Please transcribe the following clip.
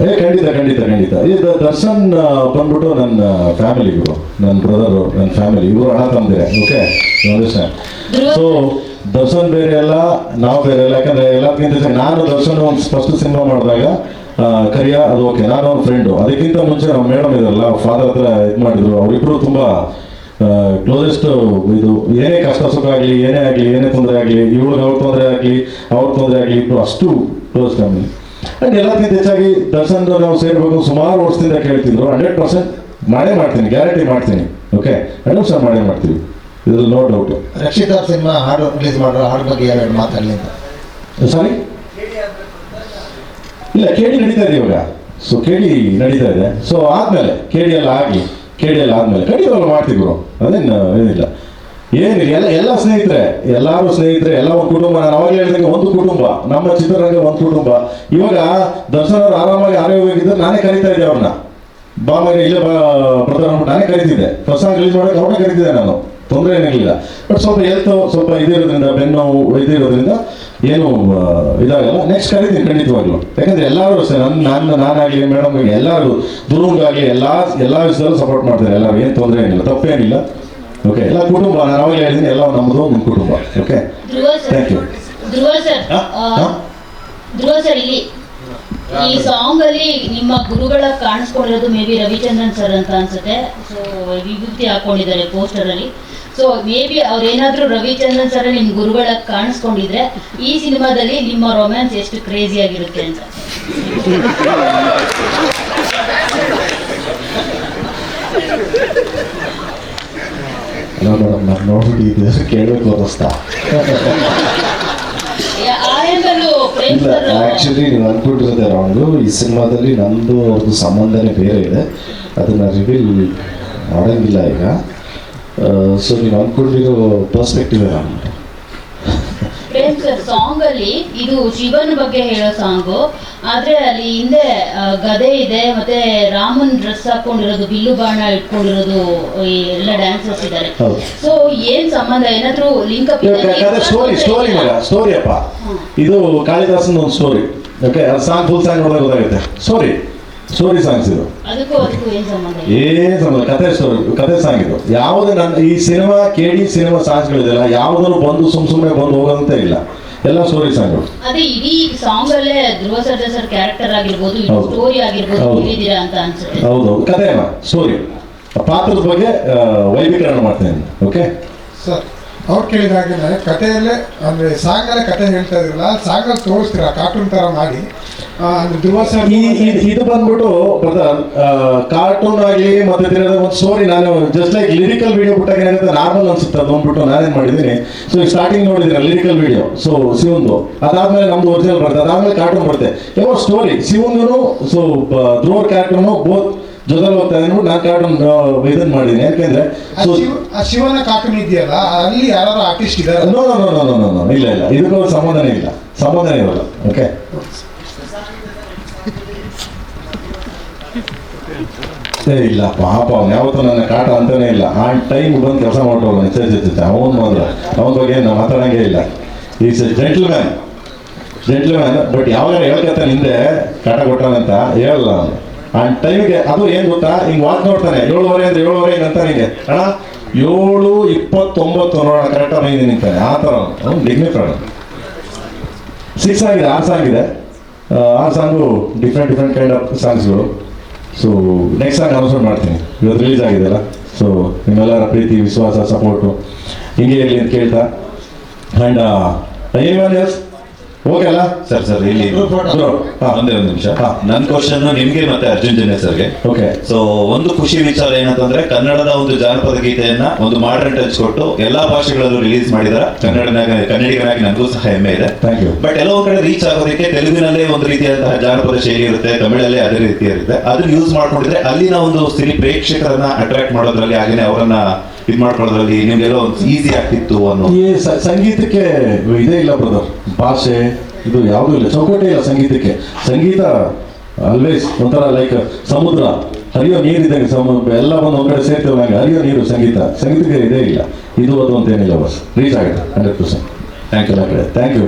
ಏ ಖಂಡಿತ ಖಂಡಿತ ಖಂಡಿತ. ಇದು ದರ್ಶನ್ ಬಂದ್ಬಿಟ್ಟು ನನ್ನ ಫ್ಯಾಮಿಲಿ ಇವರು. ನನ್ನ ಬ್ರದರು ನನ್ನ ಫ್ಯಾಮಿಲಿ ಇವರು ಹಣ ತಂದಿದೆ ಓಕೆ ಸೊ ದರ್ಶನ್ ಬೇರೆ ಅಲ್ಲ ನಾವು ಬೇರೆ ಎಲ್ಲ ಯಾಕಂದ್ರೆ ಎಲ್ಲಕ್ಕಿಂತ ಹೆಚ್ಚಾಗಿ ನಾನು ದರ್ಶನ್ ಒಂದು ಫಸ್ಟ್ ಸಿನಿಮಾ ಮಾಡಿದಾಗ ಕರಿಯ ಅದು ಓಕೆ ನಾನು ಅವ್ನ ಫ್ರೆಂಡು ಅದಕ್ಕಿಂತ ಮುಂಚೆ ನಮ್ಮ ಮೇಡಮ್ ಇದಾರಲ್ಲ ಫಾದರ್ ಹತ್ರ ಇದು ಮಾಡಿದ್ರು. ಅವರಿಬ್ರು ತುಂಬಾ ಕ್ಲೋಸೆಸ್ಟ್ ಇದು ಏನೇ ಕಷ್ಟ ಸುಖ ಆಗಲಿ ಏನೇ ಆಗಲಿ ಏನೇ ತೊಂದರೆ ಆಗಲಿ ಇವಳಿಗೆ ಅವ್ರ ತೊಂದರೆ ಆಗಲಿ ಅವ್ರ ತೊಂದರೆ ಆಗಲಿ ಇಬ್ಬರು ಅಷ್ಟು ಕ್ಲೋಸ್ ಫ್ಯಾಮಿಲಿ ಅಂಡ್ ಎಲ್ಲಕ್ಕಿಂತ ಹೆಚ್ಚಾಗಿ ದರ್ಶನ್ ನಾವು ಸೇರ್ಬೇಕು ಸುಮಾರು ವರ್ಷದಿಂದ ಕೇಳ್ತಿದ್ರು. ಹಂಡ್ರೆಡ್ ಪರ್ಸೆಂಟ್ ಮಾಡೇ ಮಾಡ್ತೀನಿ ಗ್ಯಾರಂಟಿ ಮಾಡ್ತೀನಿ. ಓಕೆ ಹಂಡ್ರೆಡ್ ಸಹ ಮಾಡೇ ಮಾಡ್ತೀವಿ ಇದ್ರಲ್ಲಿ ನೋ ಡೌಟ್ ರಕ್ಷಿತಾ ಸಿನಿಮಾ ಹಾಡು ರಿಲೀಸ್ ಮಾಡೋ ಹಾಡು ಬಗ್ಗೆ ಎರಡು ಮಾತಾಡಲಿ ಅಂತ. ಸಾರಿ ಇಲ್ಲ ಕೇಳಿ ನಡೀತಾ ಇದೆ ಇವಾಗ. ಸೊ ಕೇಳಿ ನಡೀತಾ ಇದೆ. ಸೊ ಆದ್ಮೇಲೆ ಕೇಳಿ ಎಲ್ಲ ಆಗಿ ಕೇಳಿ ಎಲ್ಲ ಆದ್ಮೇಲೆ ಖಂಡಿತವಾಗ ಮಾಡ್ತೀವಿ ಅದೇನು ಏನಿಲ್ಲ ಏನಿಲ್ಲ ಎಲ್ಲ ಎಲ್ಲ ಸ್ನೇಹಿತರೆ, ಎಲ್ಲರೂ ಸ್ನೇಹಿತರೆ, ಎಲ್ಲ ಒಂದು ಕುಟುಂಬ. ನಾನು ಅವಾಗ ಹೇಳಿದಂಗೆ ಒಂದು ಕುಟುಂಬ. ನಮ್ಮ ಚಿತ್ರರಂಗ ಒಂದು ಕುಟುಂಬ. ಇವಾಗ ದರ್ಶನ್ ಅವರು ಆರಾಮಾಗಿ ಆರೋಗ್ಯವಾಗಿದ್ದರೆ ನಾನೇ ಕರೀತಾ ಇದ್ದೆ ಅವ್ರನ್ನ. ಬಾ ಇಲ್ಲ ಇಲ್ಲೇ ಬಾ ಬರ್ತಾರೆ ನಾನೇ ಕರೀತಿದ್ದೆ. ಹೊಸ ರಿಲೀಸ್ ಮಾಡೋಕೆ ಅವ್ರನ್ನ ಕರೀತಿದ್ದೆ ನಾನು. ತೊಂದರೆ ಏನಿರಲಿಲ್ಲ. ಬಟ್ ಸ್ವಲ್ಪ ಹೆಲ್ತ್ ಸ್ವಲ್ಪ ಇದಿರೋದ್ರಿಂದ, ಬೆನ್ನು ಇದಿರೋದ್ರಿಂದ ಏನು ಇದಾಗಲ್ಲ. ನೆಕ್ಸ್ಟ್ ಕರೀತೀನಿ ಖಂಡಿತವಾಗ್ಲು. ಯಾಕಂದ್ರೆ ಎಲ್ಲರೂ ಸರ್ ನನ್ನ ನಾನು ನಾನಾಗಲಿ ಮೇಡಮ್ ಎಲ್ಲರೂ, ದುರುಂಗಾಗಲಿ, ಎಲ್ಲ ಎಲ್ಲ ವಿಷಯದಲ್ಲೂ ಸಪೋರ್ಟ್ ಮಾಡ್ತಾರೆ ಎಲ್ಲರೂ. ಏನು ತೊಂದರೆ ಏನಿಲ್ಲ. ತಪ್ಪೇನಿಲ್ಲ. ಓಕೆ ಎಲ್ಲ ಕುಟುಂಬ ನಾನು ಅವಾಗ ಹೇಳಿದ್ದೀನಿ ಎಲ್ಲ ನಮ್ಮದು ನಿಮ್ಮ ಕುಟುಂಬ. Okay Dhruva sir thank you Dhruva sir? Dhruva sir ಇಲ್ಲಿ ಈ ಸಾಂಗ್ ಅಲ್ಲಿ ನಿಮ್ಮ ಗುರುಗಳ ಕಾಣಿಸ್ಕೊಂಡಿರೋದು ಮೇ ಬಿ ರವಿಚಂದ್ರನ್ ಸರ್ ಅಂತ ಅನ್ಸುತ್ತೆ. ಸೊ ವಿಭೂತಿ ಹಾಕೊಂಡಿದ್ದಾರೆ ಪೋಸ್ಟರ್ ಅಲ್ಲಿ. ಸೊ ಮೇ ಬಿ ಅವ್ರೇನಾದ್ರೂ ರವಿಚಂದ್ರನ್ ಸರ್ ನಿಮ್ ಗುರುಗಳ ಕಾಣಿಸ್ಕೊಂಡಿದ್ರೆ ಈ ಸಿನಿಮಾದಲ್ಲಿ ನಿಮ್ಮ ರೊಮ್ಯಾನ್ಸ್ ಎಷ್ಟು ಕ್ರೇಜಿ ಆಗಿರುತ್ತೆ ಅಂತ. ಮೇಡಮ್ ನಾನು ನೋಡ್ಬಿಟ್ಟು ಇದು ಕೇಳಬೇಕು ಅನ್ನಿಸ್ತಾ. ಇಲ್ಲ ಆ್ಯಕ್ಚುಲಿ ನೀವು ಅಂದ್ಬಿಟ್ಟಿರೋದೆ ರಾಂಗು ಈ ಸಿನಿಮಾದಲ್ಲಿ ನಂದು ಅವ್ರದ್ದು ಸಂಬಂಧನೇ ಬೇರೆ ಇದೆ. ಅದನ್ನು ರಿವೀಲ್ ಮಾಡೋಂಗಿಲ್ಲ ಈಗ. ಸೊ ನೀವು ಅಂದ್ಕೊಂಡಿರೋ ಪರ್ಸ್ಪೆಕ್ಟಿವ್ ರಾಂಗ್ ಸರ್ ಸಾಂಗ್ ಅಲ್ಲಿ ಇದು ಶಿವನ ಬಗ್ಗೆ ಹೇಳೋ ಸಾಂಗು ಆದ್ರೆ ಅಲ್ಲಿ ಹಿಂದೆ ಗದೆ ಇದೆ ಮತ್ತೆ ರಾಮನ್ ಡ್ರೆಸ್ ಹಾಕೊಂಡಿರೋದು ಬಿಲ್ಲು ಬಾಣ ಇಟ್ಕೊಂಡಿರೋದು ಎಲ್ಲ ಡ್ಯಾನ್ಸರ್ಸ್ ಇದ್ದಾರೆ. ಸೊ ಏನ್ ಸಂಬಂಧ? ಏನಾದ್ರೂ ಲಿಂಕ್ ಸ್ಟೋರಿ ಸ್ಟೋರಿ ಸ್ಟೋರಿ ಅಪ್ಪ. ಇದು ಕಾಳಿದಾಸನ ಒಂದು story okay song full song ನೋಡಿದಾಗ ಗೊತ್ತಾಗುತ್ತೆ. ಸ್ಟೋರಿ ಸ್ಟೋರಿ ಸಾಂಗ್ಸ್ ಇದು. ಏನ್ ಸಂಬಂಧ ಕತೆ ಸ್ಟೋರಿ ಕತೆ ಸಾಂಗ್ ಇದು. ಯಾವುದೇ ನನ್ನ ಈ ಸಿನಿಮಾ ಕೇಳಿ ಸಿನಿಮಾ ಸಾಂಗ್ಸ್ಗಳಿದೆಯಲ್ಲ ಯಾವುದನ್ನು ಬಂದು ಸುಮ್ ಸುಮ್ಮನೆ ಬಂದು ಹೋಗೋದಂತ ಇಲ್ಲ. ಎಲ್ಲ ಸ್ಟೋರಿ ಸಾಂಗ್ ಅದೇ ಇಡೀ ಸಾಂಗ್ ಅಲ್ಲೇ ಧ್ರುವ ಸರ್ಜಾ ಸರ್ ಕ್ಯಾರೆಕ್ಟರ್ ಆಗಿರ್ಬೋದು. ಸ್ಟೋರಿ ಆಗಿರ್ಬೋದು. ಹೇಳಿದೀರಾ ಅಂತ ಅನ್ಸುತ್ತೆ. ಹೌದು ಕತೆ ಸ್ಟೋರಿ ಪಾತ್ರದ ಬಗ್ಗೆ ವೈವಿಕರಣ ವೈಭೀಕರಣ ಮಾಡ್ತೇನೆ ಓಕೆ ಸರ್ ಅವ್ರು ಕೇಳಿದ ಹಾಗೆ ಕಥೆಯಲ್ಲೇ ಅಂದರೆ ಸಾಂಗಲ್ಲೇ ಕತೆ ಹೇಳ್ತಾ ಇದ್ರಲ್ಲ ಸಾಂಗಲ್ಲಿ ತೋರಿಸ್ತೀರಾ ಕಾರ್ಟೂನ್ ಥರ ಮಾಡಿ? ಇದು- ಬಂದ್ಬಿಟ್ಟು ಬ್ರದರ್ ಕಾರ್ಟೂನ್ ಆಗಲಿ ಮತ್ತೆ ಒಂದು ಸ್ಟೋರಿ ನಾನು ಜಸ್ಟ್ ಲೈಕ್ ಲಿರಿಕಲ್ ವಿಡಿಯೋ ಬಿಟ್ಟಾಗ ಏನಾಗುತ್ತೆ ನಾರ್ಮಲ್ ಅನ್ಸುತ್ತೆ. ಅದು ಅಂದ್ಬಿಟ್ಟು ನಾನೇನ್ ಮಾಡಿದ್ದೀನಿ. ಸೊ ಸ್ಟಾರ್ಟಿಂಗ್ ನೋಡಿದ್ರೆ ಲಿರಿಕಲ್ ವಿಡಿಯೋ ಸೊ ಸಿವಂದು ಅದಾದ್ಮೇಲೆ ನಮ್ದು ಒರಿಜಿನಲ್ ಬರುತ್ತೆ. ಅದಾದ್ಮೇಲೆ ಕಾರ್ಟೂನ್ ಬರುತ್ತೆ. ಯಾವ ಸ್ಟೋರಿ ಸಿವಂದು ಸೊ ಧ್ರುವರ್ ಕಾರ್ಟೂನು ಬೋತ್ ಜೊತೆಲಿ ಹೋಗ್ತಾ ಇದೆ ನಾನು ಕಾರ್ಟೂನ್ ಇದನ್ನ ಮಾಡಿದ್ದೀನಿ. ಯಾಕೆಂದ್ರೆ ಶಿವನ ಕಾರ್ಟೂನ್ ಇದೆಯಲ್ಲ ಅಲ್ಲಿ ಯಾರು ಆರ್ಟಿಸ್ಟ್ ಇದ್ದಾರೆ no no no no no no ಇಲ್ಲ ಇಲ್ಲ. ಇದಕ್ಕೂ ಸಂಬಂಧನೇ ಇಲ್ಲ. ಸಂಬಂಧನೇ ಇರಲ್ಲ. ಓಕೆ. ಏ ಇಲ್ಲ ಪಾಪ ಅವ್ನು ಯಾವತ್ತೂ ನನ್ನ ಕಾಟ ಅಂತಾನೆ ಇಲ್ಲ. ಆ ಟೈಮ್ ಬಂದು ಕೆಲಸ ಮಾಡೋಲ್ಲ ನಿಜ ಅವನು ಮಾತ್ರ. ಅವನ ಬಗ್ಗೆ ನಾವು ಮಾತಾಡೋಂಗೇ ಇಲ್ಲ. Is a gentleman gentleman but ಯಾವಾಗ ಹೇಳ್ಕತ್ತಾನೆ ಹಿಂದೆ ಕಾಟ ಕೊಟ್ಟಾನಂತ ಹೇಳಲ್ಲ ಅವನು. ಆ ಟೈಮಿಗೆ ಅದು ಏನು ಗೊತ್ತಾ? ಹಿಂಗೆ ವಾಚ್ ನೋಡ್ತಾನೆ. ಏಳುವರೆ ಅಂದ್ರೆ ಏಳುವರೆ ಅಂತ ನಿಂಗೆ? ಅಣ್ಣ ಏಳು ಇಪ್ಪತ್ತೊಂಬತ್ತು ನೋಡೋಣ ಕರೆಕ್ಟಾಗಿ ಮೈಂದು ನಿಂತಾನೆ ಆ ಥರ ಅವನು. ಡಿಗ್ನಿಫೈಡ್ ಸಿಕ್ಸ್ ಆಗಿದೆ ಸಾಂಗ್ ಇದೆ. ಆ, song different different kind of ಸಾಂಗ್ಸ್ಗಳು so next song announcement ಮಾಡ್ತೀನಿ. ಇವತ್ತು ರಿಲೀಸ್ ಆಗಿದೆಯಲ್ಲ? ಸೊ ನಿಮ್ಮೆಲ್ಲರ ಪ್ರೀತಿ, ವಿಶ್ವಾಸ ಸಪೋರ್ಟು ಹಿಂಗೆ ಇರಲಿ ಅಂತ ಕೇಳ್ತಾ. ಆ್ಯಂಡ್ ಎಸ್ ಓಕೆ ಅಲ್ಲ ಸರ್ ಸರ್ ಇಲ್ಲಿ. ಒಂದೇ ಒಂದು ನಿಮಿಷ. ನನ್ನ ಕ್ವಶನ್ ನಿಮ್ಗೆ ಮತ್ತೆ ಅರ್ಜುನ್ ಜನ್ಯ ಸರ್ಗೆ. ಓಕೆ ಸೊ ಒಂದು ಖುಷಿ ವಿಚಾರ ಏನಂತಂದ್ರೆ ಕನ್ನಡದ ಒಂದು ಜಾನಪದ ಗೀತೆಯನ್ನ ಒಂದು ಮಾಡರ್ನ್ ಟಚ್ ಕೊಟ್ಟು ಎಲ್ಲಾ ಭಾಷೆಗಳಲ್ಲೂ ರಿಲೀಸ್ ಮಾಡಿದಾರ. ಕನ್ನಡನಾಗ ಕನ್ನಡಿಗನಾಗಿ ನನಗೂ ಸಹ ಹೆಮ್ಮೆ ಇದೆ. ಥ್ಯಾಂಕ್ ಯು ಬಟ್ ಎಲ್ಲೋ ಕಡೆ ರೀಚ್ ಆಗೋದಕ್ಕೆ ತೆಲುಗಿನಲ್ಲೇ ಒಂದು ರೀತಿಯಾದಂತಹ ಜಾನಪದ ಶೈಲಿ ಇರುತ್ತೆ ತಮಿಳಲ್ಲೇ ಅದೇ ರೀತಿ ಇರುತ್ತೆ. ಅದನ್ನ ಯೂಸ್ ಮಾಡ್ಕೊಂಡಿದ್ರೆ ಅಲ್ಲಿನ ಒಂದು ಸಿನಿ ಪ್ರೇಕ್ಷಕರನ್ನ ಅಟ್ರಾಕ್ಟ್ ಮಾಡೋದ್ರಲ್ಲಿ ಹಾಗೇನೆ ಅವರನ್ನ ಇದ್ ಮಾಡ್ಕೊಳ್ಳೋದ್ರಲ್ಲಿ ನಿಮ್ಗೆಲ್ಲೋ ಒಂದು ಈಸಿ ಆಗ್ತಿತ್ತು ಅನ್ನೋ ಈ ಸಂಗೀತಕ್ಕೆ ಇದೇ ಇಲ್ಲ ಬ್ರದರ್ ಭಾಷೆ, ಇದು ಯಾವುದೂ ಇಲ್ಲ. ಚೌಕಟ್ಟೆ ಇಲ್ಲ ಸಂಗೀತಕ್ಕೆ. ಸಂಗೀತ ಆಲ್ವೇಸ್ ಒಂಥರ ಲೈಕ್ ಸಮುದ್ರ. ಹರಿಯೋ ನೀರಿದ್ದಂಗೆ ಸಮುದ್ರ ಎಲ್ಲ ಒಂದು ಒಂದ್ ಕಡೆ ಸೇರ್ತೇವೆ ಹರಿಯೋ ನೀರು ಸಂಗೀತ. ಸಂಗೀತಕ್ಕೆ ಇದೇ ಇಲ್ಲ. ಇದು ಅದು ಅಂತ ಏನಿಲ್ಲ ಬಸ್ ರೀಚ್ ಆಗುತ್ತೆ hundred percent thank you thank you